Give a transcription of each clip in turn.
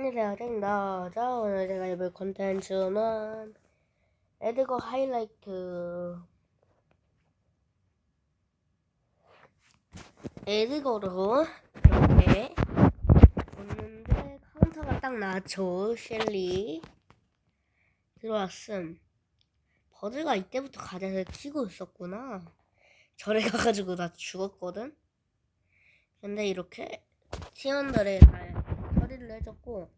안녕하세요, 땡다. 자, 오늘 제가 해볼 컨텐츠는 에드거 하이라이트. 에드거로 이렇게 왔는데 카운터가 딱 나왔죠, 셸리. 들어왔음. 버즈가 이때부터 가자를 키고 있었구나. 절에 가가지고 나 죽었거든? 근데 이렇게 팀원들이 잘 해줬고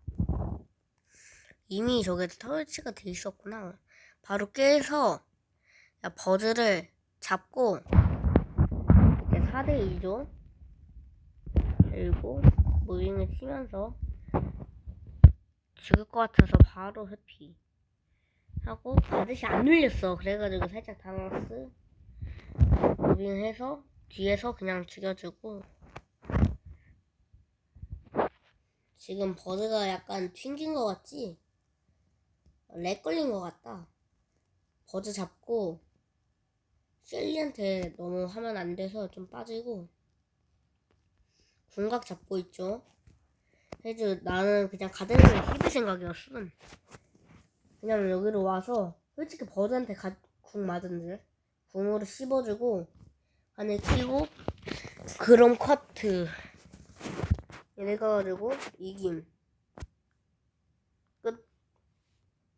이미 저게 설치가 돼 있었구나. 바로 깨서 야, 버즈를 잡고 이제 4대 2죠. 그리고 무빙을 치면서 죽을 것 같아서 바로 회피 하고 바듯이 안 눌렸어. 그래가지고 살짝 당황스 무빙해서 뒤에서 그냥 죽여주고 지금 버드가 약간 튕긴 것 같지? 렉 걸린 것 같다. 버드 잡고 셸리한테 너무 하면 안 돼서 좀 빠지고 궁각 잡고 있죠. 해주 나는 그냥 가드를 힙을 생각이었어. 그냥 여기로 와서 솔직히 버드한테 가, 궁 맞은데 궁으로 씹어주고 안에 키고 그럼 커트 이래가지고 이김